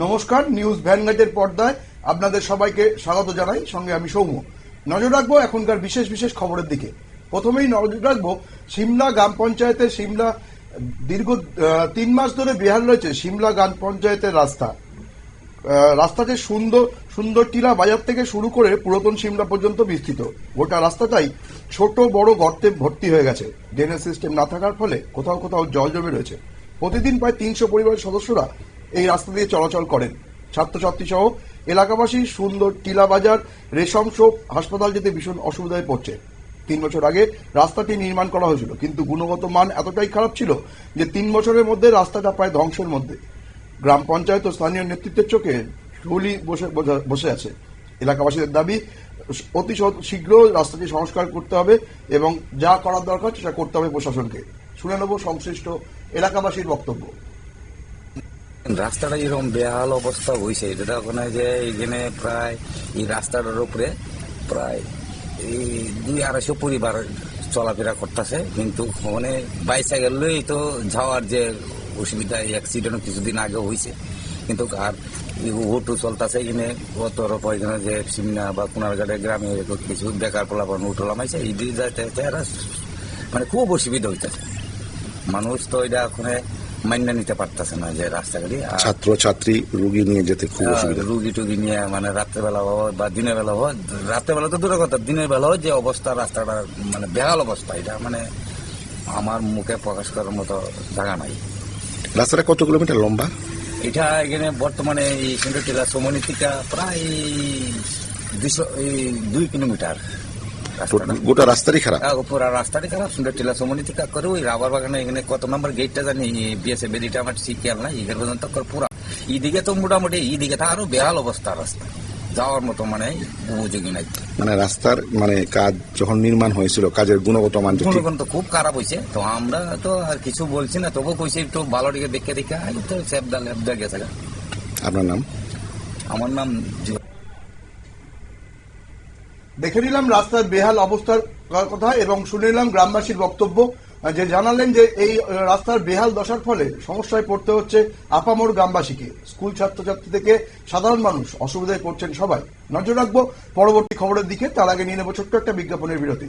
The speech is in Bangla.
নমস্কার, নিউজ ভ্যানগার্ডের পর্দায় আপনাদের সবাইকে স্বাগত জানাই। সঙ্গে আমি সৌম্য। নজর রাখব এখনকার বিশেষ বিশেষ খবরের দিকে। প্রথমেই নজর রাখব, সিমলা গ্রাম পঞ্চায়েতের সিমলা, দীর্ঘ তিন মাস ধরে বেহাল রয়েছে সিমলা গ্রাম পঞ্চায়েতের রাস্তা। রাস্তাটি সুন্দর সুন্দর টিলা বাজার থেকে শুরু করে পুরাতন সিমলা পর্যন্ত বিস্তৃত। গোটা রাস্তাটাই ছোট, বড় গর্তে ভর্তি হয়ে গেছে। ড্রেনেজ সিস্টেম না থাকার ফলে কোথাও কোথাও জল জমে রয়েছে। প্রতিদিন প্রায় তিনশো পরিবারের সদস্যরা এই রাস্তা দিয়ে চলাচল করেন। ছাত্রছাত্রী সহ এলাকাবাসী, সুন্দর টিলা বাজার, রেশম শোপ হাসপাতাল যেতে ভীষণ অসুবিধায় পড়ছে। তিন বছর আগে রাস্তাটি নির্মাণ করা হয়েছিল, কিন্তু গুণগত মান এতটাই খারাপ ছিল যে তিন বছরের মধ্যে রাস্তাটা প্রায় ধ্বংসের মধ্যে। গ্রাম পঞ্চায়েত ও স্থানীয় নেতৃত্বের চোখে হুলি বসে বসে আছে। এলাকাবাসীদের দাবি, অতি শীঘ্র রাস্তাটি সংস্কার করতে হবে এবং যা করার দরকার সেটা করতে হবে প্রশাসনকে। শুনে নেব সংশ্লিষ্ট এলাকাবাসীর বক্তব্য। রাস্তাটা এরকম বেহাল অবস্থা হয়েছে এটা ওখানে যে এখানে প্রায় এই রাস্তাটার উপরে প্রায় এই দুই আড়াইশো পরিবার চলাফেরা করতেছে। কিন্তু ওখানে বাইসাইকেল লই তো যাওয়ার যে অসুবিধা অ্যাক্সিডেন্ট কিছুদিন আগে হয়েছে কিন্তু আর হুটু চলতেছে এখানে, অত রকম এখানে যে সিমনা বা কুনারঘাটের গ্রামে কিছু বেকার পোলাপান উঠো লামাইছে, এই দিয়ে যাইতে মানে খুব অসুবিধা হইতেছে। মানুষ তো এটা ওখানে মান্য নিতে পারতেছে না যে রাস্তাঘাটে। আর ছাত্র ছাত্রী রুগী নিয়ে যেতে খুব অসুবিধা। রুগী টুগি নিয়ে মানে রাত্রেবেলা হোক বা দিনের বেলা হোক রাত্রেবেলা তো দূরের কথা দিনের বেলা হোক যে অবস্থা রাস্তাটা মানে বেহাল অবস্থা এটা মানে আমার মুখে প্রকাশ করার মতো জায়গা নাই। রাস্তাটা কত কিলোমিটার লম্বা? এটা এখানে বর্তমানে এই সুন্দর টিলা সমনীতিকা প্রায় দুশো এই দুই কিলোমিটার। গোটা রাস্তারই খারাপ। আহ, পুরা রাস্তাটি খারাপ সুন্দর টিলা সমনীতিকা করে ওই রাবার বাগানে এখানে কত নম্বর গেটটা জানি বিএসএ বেদিটা আমার ঠিক খেয়াল না এখানে পর্যন্ত পুরা। এইদিকে তো মোটামুটি এইদিকে তো আরও বেহাল অবস্থা রাস্তা। যাওয়ার মতো মানে উপযোগী নাই। মানে রাস্তার মানে কাজ যখন নির্মাণ হয়েছিল কাজের গুণগত মান গুণগত তো খুব খারাপ হয়েছে। তো আমরা তো আর কিছু বলছি না তবু কইছি একটু ভালো দিকে দেখে দেখে তো সেবদা লেবদা গেছে আপনার নাম? আমার নাম দেখে নিলাম রাস্তার বেহাল অবস্থার কথা এবং শুনে নিলাম গ্রামবাসীর বক্তব্য, যে জানালেন যে এই রাস্তার বেহাল দশার ফলে সমস্যায় পড়তে হচ্ছে আপামোর গ্রামবাসীকে। স্কুল ছাত্রছাত্রী থেকে সাধারণ মানুষ অসুবিধায় পড়ছেন সবাই। নজর রাখব পরবর্তী খবরের দিকে, তার আগে নিয়ে নেব ছোট্ট একটা বিজ্ঞাপনের বিরতি।